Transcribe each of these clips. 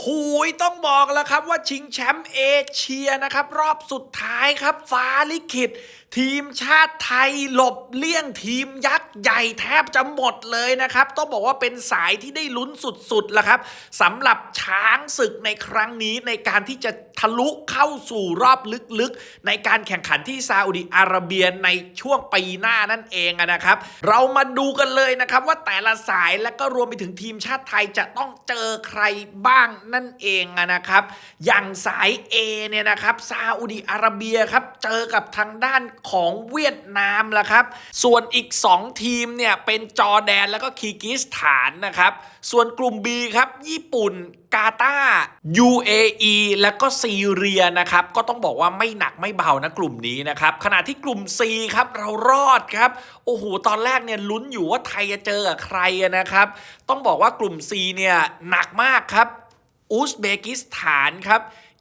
โหยต้องบอกแล้วครับว่าชิงแชมป์เอเชียนะครับ รอบสุดท้ายครับฟ้าลิขิต ทีมชาติไทยหลบเลี่ยงทีมยักษ์ใหญ่แทบจะหมดเลยนะครับ ต้องบอกว่าเป็นสายที่ได้ลุ้นสุดๆแล้วครับสำหรับช้างศึกในครั้งนี้ในการที่จะ ทะลุเข้าสู่รอบลึกๆ ในการแข่งขันที่ซาอุดิอาระเบียในช่วงปีหน้านั่นเองนะครับ เรามาดูกันเลยนะครับว่าแต่ละสายและก็รวมไปถึงทีมชาติไทยจะต้องเจอใครบ้างนั่นเองนะครับ อย่างสาย A เนี่ยนะครับซาอุดิอาระเบียครับเจอกับทางด้านของเวียดนามละครับ ส่วนอีก 2 ทีมเนี่ยเป็นจอร์แดนแล้วก็คีร์กิสถานนะครับส่วนกลุ่ม B ครับ ญี่ปุ่น กาตาร์ UAE แล้วก็ซีเรียนะครับ ก็ต้องบอกว่าไม่หนักไม่เบานะกลุ่มนี้นะครับ ขณะที่กลุ่ม C ครับ เรารอดครับ โอ้โห ตอนแรกเนี่ยลุ้นอยู่ว่าไทยจะเจอกับใครนะครับ ต้องบอกว่ากลุ่ม C เนี่ยหนักมากครับ อุซเบกิสถานครับ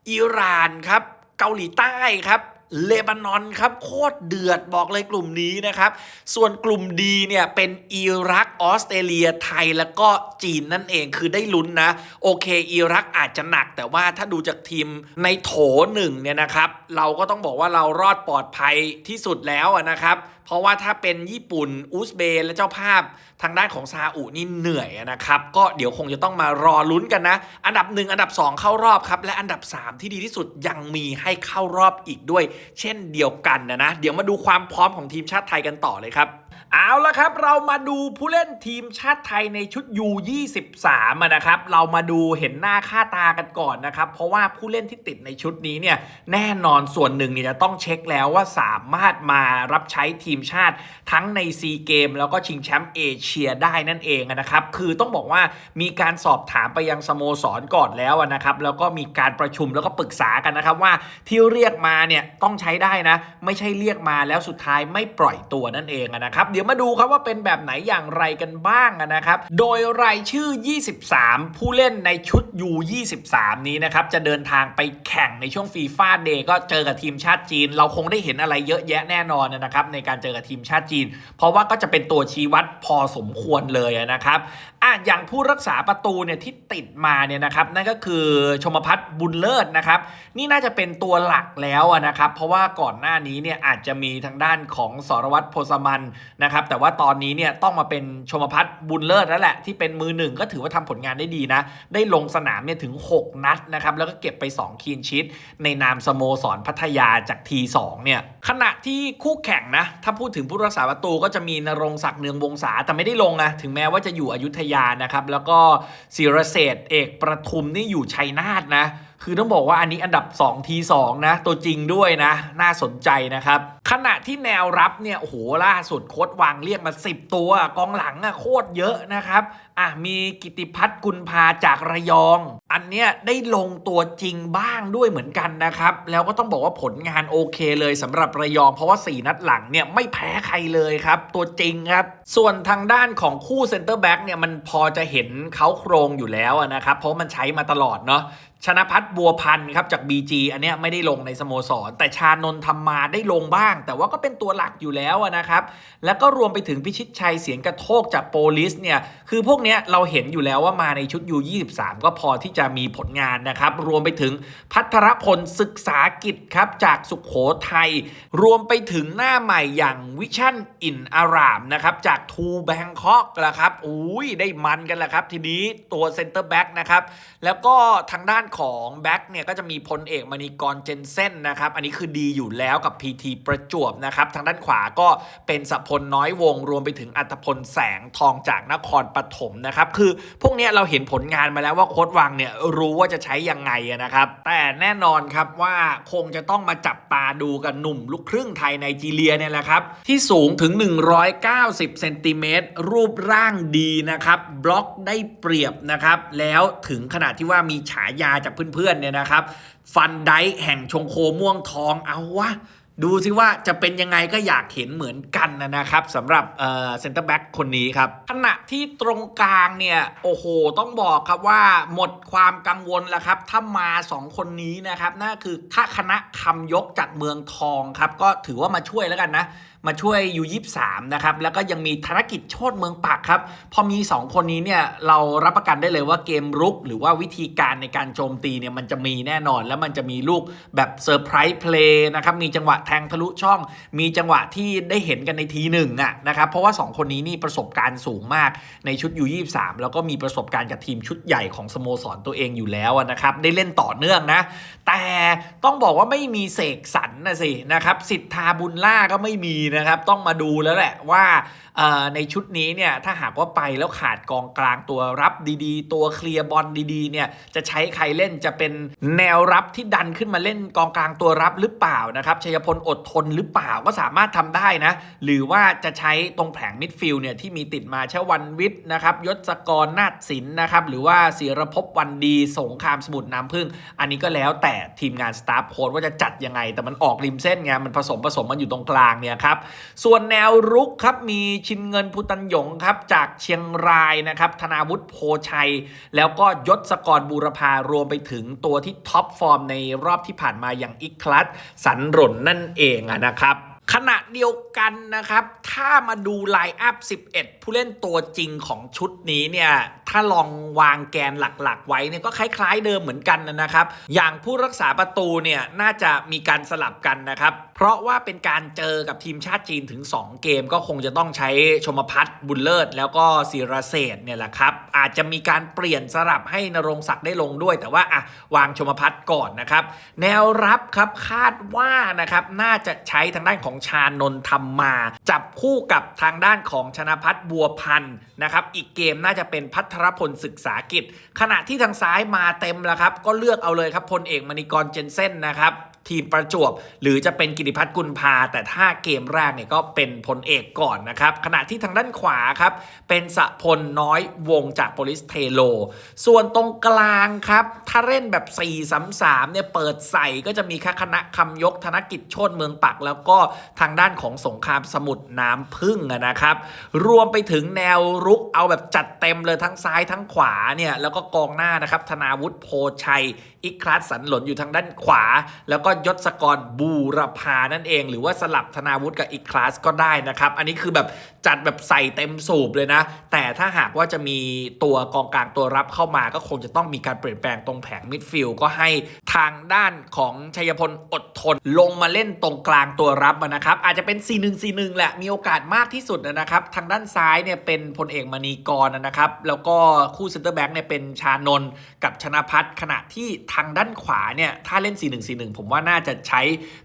อิหร่านครับ เกาหลีใต้ครับ เลบานอนครับโคตรเดือดบอกเลยกลุ่มนี้นะครับ ส่วนกลุ่มดีเนี่ยเป็นอิรักออสเตรเลียไทยแล้วก็จีนนั่นเองคือได้ลุ้นนะ โอเคอิรักอาจจะหนัก แต่ว่าถ้าดูจากทีมในโถหนึ่งเนี่ยนะครับ เราก็ต้องบอกว่าเรารอดปลอดภัยที่สุดแล้วนะครับ เพราะว่าถ้าเป็นญี่ปุ่นอุซเบย์และเจ้าภาพทางด้านของซาอุนี่เหนื่อยนะครับ ก็เดี๋ยวคงจะต้องมารอลุ้นกันนะ อันดับ 1 อันดับ 2 เข้ารอบครับ และอันดับ 3 ที่ดีที่สุดยังมีให้เข้ารอบอีกด้วย เช่นเดียวกันนะนะ เดี๋ยวมาดูความพร้อมของทีมชาติไทยกันต่อเลยครับเอาละครับเรามาดูผู้เล่นทีมชาติไทยในชุด U23 นะครับเรามาดูเห็นหน้าค่าตากันก่อนนะครับ เพราะว่าผู้เล่นที่ติดในชุดนี้เนี่ยแน่นอนส่วนหนึ่งเนี่ยจะต้องเช็คแล้วว่าสามารถมารับใช้ทีมชาติทั้งในซีเกมแล้วก็ชิงแชมป์เอเชียได้นั่นเองนะครับ คือต้องบอกว่ามีการสอบถามไปยังสโมสรก่อนแล้วนะครับ แล้วก็มีการประชุมแล้วก็ปรึกษากันนะครับว่าที่เรียกมาเนี่ยต้องใช้ได้นะ ไม่ใช่เรียกมาแล้วสุดท้ายไม่ปล่อยตัวนั่นเองนะครับเดี๋ยวมาดูครับว่าเป็นแบบไหนอย่างไรกันบ้างนะครับ โดยรายชื่อ 23 ผู้เล่นในชุด U23 นี้นะครับ จะเดินทางไปแข่งในช่วงฟีฟ่าเดย์ก็เจอกับทีมชาติจีน เราคงได้เห็นอะไรเยอะแยะแน่นอนนะครับ ในการเจอกับทีมชาติจีน เพราะว่าก็จะเป็นตัวชี้วัดพอสมควรเลยนะครับอะอย่างผู้รักษาประตูเนี่ยที่ติดมาเนี่ยนะครับนั่นก็คือชมพัฒน์บุญเลิศนะครับนี่น่าจะเป็นตัวหลักแล้วนะครับ เพราะว่าก่อนหน้านี้เนี่ยอาจจะมีทางด้านของสรวัตรโพสมันนะครับแต่ว่าตอนนี้เนี่ยต้องมาเป็นชมพัฒน์บุญเลิศแล้วแหละที่เป็นมือหนึ่งก็ถือว่าทำผลงานได้ดีนะ ได้ลงสนามเนี่ยถึง 6 นัดนะครับแล้วก็เก็บไป 2 คีนชิต ในนามสโมสรพัทยาจากทีสองเนี่ยขณะที่คู่แข่งนะ ถ้าพูดถึงผู้รักษาประตูก็จะมีนรงศักดิ์เนืองวงศาแต่ไม่ได้ลงนะถึงแม้ว่าจะอยู่อยุธยานะครับแล้วก็ศิรเศษเอกประทุมนี่อยู่ชัยนาทนะคือต้องบอกว่าอันนี้อันดับ2ที2นะตัวจริงด้วยนะ น่าสนใจนะครับ ขณะที่แนวรับเนี่ยโอ้โหล่าสุดโค้ดวางเรียกมา 10 ตัว กองหลังอะโคตรเยอะนะครับ อะมีกิติพัฒน์กุลพาจากระยอง อันเนี้ยได้ลงตัวจริงบ้างด้วยเหมือนกันนะครับ แล้วก็ต้องบอกว่าผลงานโอเคเลยสำหรับระยอง เพราะว่า 4 นัดหลังเนี่ยไม่แพ้ใครเลยครับ ตัวจริงครับ ส่วนทางด้านของคู่เซนเตอร์แบ็กเนี่ยมันพอจะเห็นเขาโครงอยู่แล้วนะครับเพราะมันใช้มาตลอดเนาะชนะพัฒน์บัวพันธ์ครับจาก BG อันเนี้ยไม่ได้ลงในสโมสร แต่ชานนท์ทำมาได้ลงบ้างแต่ว่าก็เป็นตัวหลักอยู่แล้วนะครับ แล้วก็รวมไปถึงพิชิตชัยเสียงกระโทกจากโปลิสเนี่ย คือพวกเนี้ยเราเห็นอยู่แล้วว่ามาในชุด U23 ก็พอที่จะมีผลงานนะครับ รวมไปถึงพัทรพลศึกษากิจครับจากสุขโขทัย รวมไปถึงหน้าใหม่อย่างวิชั่นอินอารามนะครับจากทูแบงคอกละครับ อุ้ยได้มันกันละครับ ทีนี้ตัวเซนเตอร์แบ็กนะครับ แล้วก็ทางด้านของแบ็กเนี่ยก็จะมีพลเอกมณีกรเจนเซนนะครับ อันนี้คือดีอยู่แล้วกับ PT ประจวบนะครับทางด้านขวาก็เป็นสพลน้อยวง รวมไปถึงอัตพลแสงทองจากนครปฐมนะครับคือพวกนี้เราเห็นผลงานมาแล้วว่าโค้ดวังเนี่ยรู้ว่าจะใช้ยังไงนะครับแต่แน่นอนครับว่าคงจะต้องมาจับตาดูกันหนุ่มลูกครึ่งไทยไนจีเรียเนี่ยแหละครับที่สูงถึง 190เซนติเมตรรูปร่างดีนะครับบล็อกได้เปรียบนะครับแล้วถึงขนาดที่ว่ามีฉายาจากเพื่อนๆเนี่ยนะครับฟันไดแห่งชงโคม่วงทองเอาวะ ดูซิว่าจะเป็นยังไงก็อยากเห็นเหมือนกันนะครับสำหรับเซนเตอร์แบ็กคนนี้ครับ ขณะที่ตรงกลางเนี่ย โอ้โห ต้องบอกครับว่าหมดความกังวลแล้วครับ ถ้ามา 2 คนนี้นะครับนั่นคือถ้าคณะคำยกจากเมืองทองครับ ก็ถือว่ามาช่วยแล้วกันนะ มาช่วยยูยี่สามนะครับ แล้วก็ยังมีธนกิจโชดเมืองปักครับ พอมี 2 คนนี้เนี่ยเรารับประกันได้เลยว่าเกมรุก หรือว่าวิธีการในการโจมตีเนี่ยมันจะมีแน่นอน แล้วมันจะมีลูกแบบเซอร์ไพรส์เพลย์นะครับ มีจังหวะแทงทะลุช่อง มีจังหวะที่ได้เห็นกันในทีหนึ่งอะนะครับ เพราะว่า 2 คนนี้นี่ประสบการณ์สูงมากในชุดยูยี่สามแล้วก็มีประสบการณ์กับทีมชุดใหญ่ของสโมสรตัวเองอยู่แล้วนะครับ ได้เล่นต่อเนื่องนะ แต่ต้องบอกว่าไม่มีเสกสรรนะสินะครับ สิทธาบุญล่าก็ไม่มีนะครับต้องมาดูแล้วแหละว่าในชุดนี้เนี่ยถ้าหากว่าไปแล้วขาดกองกลางตัวรับดีๆ ตัวเคลียร์บอลดีๆเนี่ยจะใช้ใครเล่นจะเป็นแนวรับที่ดันขึ้นมาเล่นกองกลางตัวรับหรือเปล่านะครับชัยพลอดทนหรือเปล่าก็สามารถทำได้นะ หรือว่าจะใช้ตรงแผงมิดฟิลด์เนี่ยที่มีติดมาเช่วันวิทย์นะครับยศกรนาฏศิลป์นะครับหรือว่าศิรภพวันดีสงครามสมุทรน้ำพึ่ง อันนี้ก็แล้วแต่ทีมงานสตาฟโค้ดว่าจะจัดยังไง แต่มันออกริมเส้นไงมันผสมผสมมันอยู่ตรงกลางเนี่ยครับส่วนแนวรุกครับมีชินเงินพุตันหยงครับจากเชียงรายนะครับธนาวุฒิโพชัย แล้วก็ยศกรบูรพารวมไปถึงตัวที่ท็อปฟอร์มในรอบที่ผ่านมาอย่างอิคลัสสันหรนนั่นเองอะนะครับขณะเดียวกันนะครับ ถ้ามาดูไลน์อัพ 11 ผู้เล่นตัวจริงของชุดนี้เนี่ยถ้าลองวางแกนหลักๆ ไว้เนี่ยก็คล้ายๆเดิมเหมือนกันนะครับ อย่างผู้รักษาประตูเนี่ยน่าจะมีการสลับกันนะครับ เพราะว่าเป็นการเจอกับทีมชาติจีนถึง 2 เกมก็คงจะต้องใช้ชมพัฒน์บุญเลิศ แล้วก็ศิรเศษเนี่ยแหละครับ อาจจะมีการเปลี่ยนสลับให้นรงศักดิ์ได้ลงด้วย แต่ว่าอะวางชมพัฒน์ก่อนนะครับ แนวรับครับคาดว่านะครับน่าจะใช้ทางด้านของชานนท์ธรรมมา จับคู่กับทางด้านของชนะพัฒน์บัวพันธ์นะครับอีกเกมน่าจะเป็นพัทรพลศึกษากิจ ขณะที่ทางซ้ายมาเต็มแล้วครับ ก็เลือกเอาเลยครับพลเอกมณีกรเจนเซ่นนะครับ ทีมประจวบ หรือจะเป็นกิติพัฒน์กุลพา แต่ถ้าเกมแรกเนี่ยก็เป็นพลเอกก่อนนะครับ ขณะที่ทางด้านขวาครับ เป็นสะพลน้อยวงจากโปลิสเทโล ส่วนตรงกลางครับ ถ้าเล่นแบบ 4 3 3เนี่ยเปิดใส่ก็จะมีคคณะคำยกธนกิจโชดเมืองปัก แล้วก็ทางด้านของสงครามสมุทรน้ำพึ่งนะครับ รวมไปถึงแนวรุกเอาแบบจัดเต็มเลยทั้งซ้ายทั้งขวาเนี่ยแล้วก็กองหน้านะครับธนาวุฒิโพชัย อิคลาสสันหลนอยู่ทางด้านขวา แล้วก็ยศกรบูรพานั่นเอง หรือว่าสลับธนาวุฒิกับอิคลาสก็ได้นะครับ อันนี้คือแบบจัดแบบใส่เต็มสูบเลยนะ แต่ถ้าหากว่าจะมีตัวกองกลางตัวรับเข้ามาก็คงจะต้องมีการเปลี่ยนแปลงตรงแผงมิดฟิลด์ก็ให้ทางด้านของชัยพลอดทน ลงมาเล่นตรงกลางตัวรับนะครับ อาจจะเป็น 4-1-4-1 แหละ มีโอกาสมากที่สุดนะครับ ทางด้านซ้ายเนี่ยเป็นพลเอกมณีกรนะครับ แล้วก็คู่เซ็นเตอร์แบ็กเนี่ยเป็นชานนกับชนะพัฒน์ขณะที่ทางด้านขวาเนี่ยถ้าเล่น 4-1-4-1 ผมว่าน่าจะใช้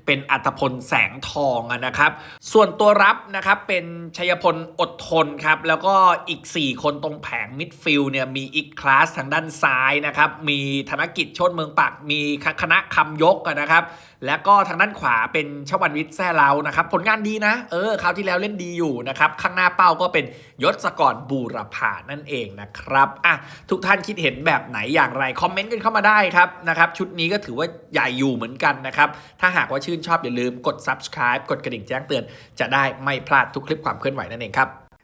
เป็นอัตพลแสงทองอะนะครับ ส่วนตัวรับนะครับเป็นชัยพลอดทนครับ แล้วก็อีก 4 คนตรงแผงมิดฟิลเนี่ยมีอีกคลาสทางด้านซ้ายนะครับ มีธนกิจชดเมืองปากมีคณะคำยกนะครับ แล้วก็ทางด้านขวาเป็นชวันวิทย์แซ่เลานะครับ ผลงานดีนะ เออคราวที่แล้วเล่นดีอยู่นะครับ ข้างหน้าเป้าก็เป็นยศกรบูรพานั่นเองนะครับอะทุกท่านคิดเห็นแบบไหนอย่างไร คอมเมนต์กันเข้ามาได้ครับนะครับ ชุดนี้ก็ถือว่าใหญ่อยู่เหมือนกันนะครับ ถ้าหากว่าชื่นชอบอย่าลืมกด subscribe กดกระดิ่งแจ้งเตือน จะได้ไม่พลาดทุกคลิปความเคลื่อนไหวนั่นเองครับ